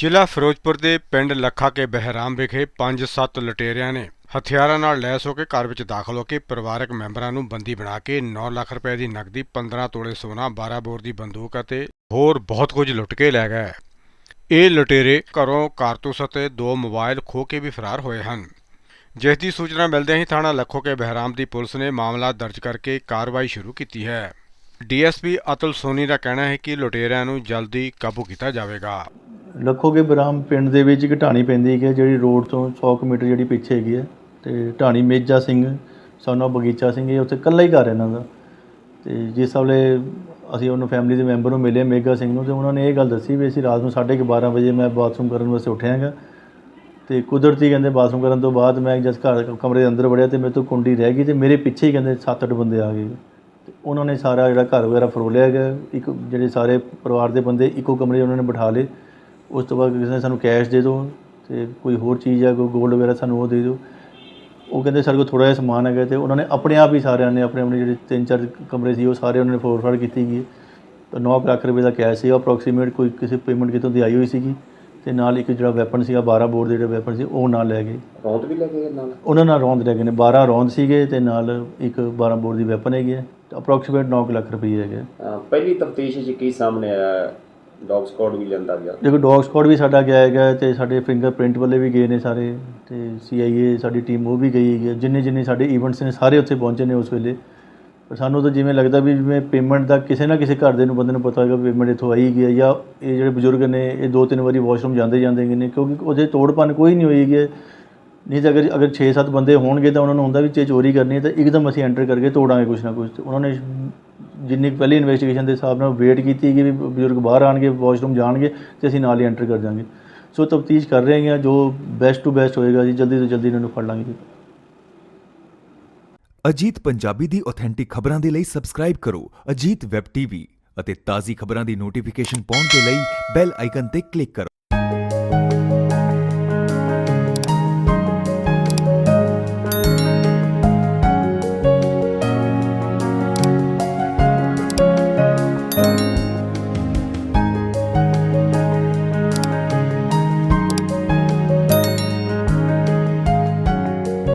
ਜ਼ਿਲ੍ਹਾ ਫਿਰੋਜ਼ਪੁਰ ਦੇ ਪਿੰਡ ਲੱਖਾ ਕੇ ਬਹਿਰਾਮ ਵਿਖੇ 5-7 ਲੁਟੇਰਿਆਂ ਨੇ ਹਥਿਆਰਾਂ ਨਾਲ ਲੈਸ ਹੋ ਕੇ ਘਰ ਵਿੱਚ ਦਾਖਲ ਹੋ ਕੇ ਪਰਿਵਾਰਕ ਮੈਂਬਰਾਂ ਨੂੰ ਬੰਦੀ ਬਣਾ ਕੇ 9 ਲੱਖ ਰੁਪਏ ਦੀ ਨਕਦੀ 15 ਤੋਲੇ ਸੋਨਾ 12 ਬੋਰ ਦੀ ਬੰਦੂਕ ਅਤੇ ਹੋਰ ਬਹੁਤ ਕੁਝ ਲੁੱਟ ਕੇ ਲੈ ਗਏ। ਇਹ ਲੁਟੇਰੇ ਘਰੋਂ ਕਾਰਤੂਸ ਅਤੇ ਦੋ ਮੋਬਾਈਲ ਖੋਹ ਕੇ ਵੀ ਫਰਾਰ ਹੋਏ ਹਨ। ਜਿਸ ਦੀ ਸੂਚਨਾ ਮਿਲਦਿਆਂ ਹੀ ਥਾਣਾ ਲੱਖੋ ਕੇ ਬਹਿਰਾਮ ਦੀ ਪੁਲਿਸ ਨੇ ਮਾਮਲਾ ਦਰਜ ਕਰਕੇ ਕਾਰਵਾਈ ਸ਼ੁਰੂ ਕੀਤੀ ਹੈ। ਡੀਐਸਪੀ ਅਤੁਲ ਸੋਨੀ ਦਾ ਕਹਿਣਾ ਹੈ ਕਿ ਲੁਟੇਰਿਆਂ ਨੂੰ ਜਲਦੀ ਕਾਬੂ ਕੀਤਾ ਜਾਵੇਗਾ। ਲੱਖੋਗੇ ਬਰਾਮ ਪਿੰਡ ਦੇ ਵਿੱਚ ਇੱਕ ਢਾਣੀ ਪੈਂਦੀ ਹੈ ਜਿਹੜੀ ਰੋਡ ਤੋਂ 100 ਕੁ ਮੀਟਰ ਜਿਹੜੀ ਪਿੱਛੇ ਹੈਗੀ ਹੈ ਤੇ ਢਾਣੀ ਮੇਜਾ ਸਿੰਘ, ਸਾਨੂੰ ਬਗੀਚਾ ਸਿੰਘ, ਇਹ ਉੱਥੇ ਇਕੱਲਾ ਹੀ ਘਰ ਹੈ ਇਹਨਾਂ ਦਾ। ਤੇ ਜਿਸ ਵੇਲੇ ਅਸੀਂ ਉਹਨੂੰ ਫੈਮਿਲੀ ਦੇ ਮੈਂਬਰ ਨੂੰ ਮਿਲੇ, ਮੇਗਾ ਸਿੰਘ ਨੂੰ, ਤੇ ਉਹਨਾਂ ਨੇ ਇਹ ਗੱਲ ਦੱਸੀ ਵੀ ਅਸੀਂ ਰਾਤ ਨੂੰ 12:30 ਵਜੇ ਮੈਂ ਬਾਥਰੂਮ ਕਰਨ ਵਾਸਤੇ ਉੱਠਿਆ ਹੈਗਾ। ਤੇ ਕੁਦਰਤੀ ਕਹਿੰਦੇ ਬਾਥਰੂਮ ਕਰਨ ਤੋਂ ਬਾਅਦ ਮੈਂ ਜਦ ਘਰ ਕਮਰੇ ਦੇ ਅੰਦਰ ਵੜਿਆ ਤੇ ਮੇਰੇ ਤੋਂ ਕੁੰਡੀ ਰਹਿ ਗਈ ਤੇ ਮੇਰੇ ਪਿੱਛੇ ਹੀ ਕਹਿੰਦੇ 7-8 ਬੰਦੇ ਆ ਗਏ। ਤੇ ਉਹਨਾਂ ਨੇ ਸਾਰਾ ਜਿਹੜਾ ਘਰ ਵਗੈਰਾ ਫਰੋਲਿਆ ਗਿਆ ਇੱਕ ਜਿਹੜੇ ਸਾਰੇ ਪਰਿਵਾਰ ਦੇ ਬੰਦੇ ਇੱਕੋ ਕਮਰੇ ਉਹਨਾਂ ਨੇ ਬਿਠਾ ਲਏ। ਉਸ ਤੋਂ ਬਾਅਦ ਕਿਸੇ ਨੇ ਸਾਨੂੰ ਕੈਸ਼ ਦੇ ਦਿਓ ਤੇ ਕੋਈ ਹੋਰ ਚੀਜ਼ ਹੈ ਕੋਈ ਗੋਲਡ ਵਗੈਰਾ ਸਾਨੂੰ ਉਹ ਦੇ ਦਿਓ। ਉਹ ਕਹਿੰਦੇ ਸਾਡੇ ਕੋਲ ਥੋੜਾ ਜਿਹਾ ਸਮਾਨ ਹੈਗਾ ਤੇ ਉਹਨਾਂ ਨੇ ਆਪਣੇ ਆਪ ਹੀ ਸਾਰਿਆਂ ਨੇ ਆਪਣੇ ਆਪਣੇ ਜਿਹੜੇ ਤਿੰਨ ਚਾਰ ਕਮਰੇ ਸੀ ਉਹ ਸਾਰੇ ਉਹਨਾਂ ਨੇ ਫੋਰਫੜ ਕੀਤੀ ਗਈ ਤਾਂ 9 ਲੱਖ ਰੁਪਏ ਦਾ ਕੈਸ਼ ਸੀ ਅਪਰੋਕਸੀਮੇਟ ਕੋਈ ਕਿਸੇ ਪੇਮੈਂਟ ਕਿਤੋਂ ਦੀ ਆਈ ਹੋਈ ਸੀਗੀ। ਤੇ ਨਾਲ ਇੱਕ ਜਿਹੜਾ ਵੈਪਨ ਸੀਗਾ 12 ਬੋਰ ਦੇ ਜਿਹੜੇ ਵੈਪਨ ਸੀ ਉਹ ਨਾਲ ਲੈ ਗਏ। ਰੌਂਦ ਵੀ ਲੈ ਗਏ ਨਾਲ? ਉਹਨਾਂ ਨਾਲ ਰੌਂਦ ਲੈ ਗਏ ਨੇ 12 ਰੌਂਦ ਸੀਗੇ ਤੇ ਨਾਲ ਇੱਕ 12 ਬੋਰ ਦੀ ਵੈਪਨ ਹੈਗੀ ਹੈ। ਅਪਰੋਕਸੀਮੇਟ 9 ਲੱਖ ਰੁਪਏ ਹੈਗੇ ਪਹਿਲੀ ਤਫਤੀਸ਼ 'ਚ ਕੀ ਸਾਹਮਣੇ ਆਇਆ? ਡੌਗ ਸਕਾਡ ਵੀ ਲੈਂਦਾ ਗਿਆ। ਦੇਖੋ, ਡੌਗ ਸਕਾਡ ਵੀ ਸਾਡਾ ਗਿਆ ਹੈਗਾ ਤੇ ਸਾਡੇ ਫਿੰਗਰਪ੍ਰਿੰਟ ਵਾਲੇ ਵੀ ਗਏ ਨੇ ਸਾਰੇ ਤੇ ਸੀਆਈਏ ਸਾਡੀ ਟੀਮ ਉਹ ਵੀ ਗਈ ਹੈਗੀ ਹੈ। ਜਿੰਨੇ ਜਿੰਨੇ ਸਾਡੇ ਇਵੈਂਟਸ ਨੇ, ਸਾਰੇ ਉੱਥੇ ਪਹੁੰਚੇ ਨੇ ਉਸ ਵੇਲੇ। ਪਰ ਸਾਨੂੰ ਤਾਂ ਜਿਵੇਂ ਲੱਗਦਾ ਵੀ ਜਿਵੇਂ ਪੇਮੈਂਟ ਦਾ ਕਿਸੇ ਨਾ ਕਿਸੇ ਘਰ ਦੇ ਨੂੰ ਬੰਦੇ ਨੂੰ ਪਤਾ ਹੋਏਗਾ ਪੇਮੈਂਟ ਇੱਥੋਂ ਆਈ ਗਈ ਹੈ ਜਾਂ ਇਹ ਜਿਹੜੇ ਬਜ਼ੁਰਗ ਨੇ, ਇਹ ਦੋ ਤਿੰਨ ਵਾਰੀ ਵਾਸ਼ਰੂਮ ਜਾਂਦੇ ਜਾਂਦੇ ਨੇ, ਕਿਉਂਕਿ ਉਹਦੇ ਤੋੜਪਨ ਕੋਈ ਨਹੀਂ ਹੋਈਗੀ ਨਹੀਂ ਤਾਂ ਅਗਰ ਅਗਰ 6-7 ਬੰਦੇ ਹੋਣਗੇ ਤਾਂ ਉਹਨਾਂ ਨੂੰ ਹੁੰਦਾ ਵੀ ਜੇ ਚੋਰੀ ਕਰਨੀ ਹੈ ਤਾਂ ਇੱਕਦਮ ਅਸੀਂ ਐਂਟਰ ਕਰਕੇ ਤੋੜਾਂਗੇ ਕੁਛ ਨਾ ਕੁਛ। ਤੇ ਉਹਨਾਂ ਨੇ ਜਿੰਨੀ ਕੁ ਪਹਿਲੀ ਇਨਵੈਸਟੀਗੇਸ਼ਨ ਦੇ ਹਿਸਾਬ ਨਾਲ ਵੇਟ ਕੀਤੀ ਕਿ ਵੀ ਬਜ਼ੁਰਗ ਬਾਹਰ ਆਣਗੇ ਵਾਸ਼ਰੂਮ ਜਾਣਗੇ ਤੇ ਅਸੀਂ ਨਾਲ ਹੀ ਐਂਟਰ ਕਰ ਜਾਾਂਗੇ ਸੋ ਤਫਤੀਸ਼ ਕਰ ਰਹੇ ਹਾਂ, ਜੋ ਬੈਸਟ ਟੂ ਬੈਸਟ ਹੋਏਗਾ ਜੀ, ਜਲਦੀ ਤੋਂ ਜਲਦੀ ਇਹਨਾਂ ਨੂੰ ਫੜ ਲਾਂਗੇ ਜੀ। ਅਜੀਤ ਪੰਜਾਬੀ ਦੀ ਆਥੈਂਟਿਕ ਖਬਰਾਂ ਦੇ ਲਈ ਸਬਸਕ੍ਰਾਈਬ ਕਰੋ ਅਜੀਤ ਵੈਬ ਟੀਵੀ ਅਤੇ ਤਾਜ਼ੀ ਖਬਰਾਂ ਦੀ ਨੋਟੀਫਿਕੇਸ਼ਨ ਪਾਉਣ ਦੇ ਲਈ ਬੈਲ ਆਈਕਨ ਤੇ ਕਲਿੱਕ ਕਰੋ।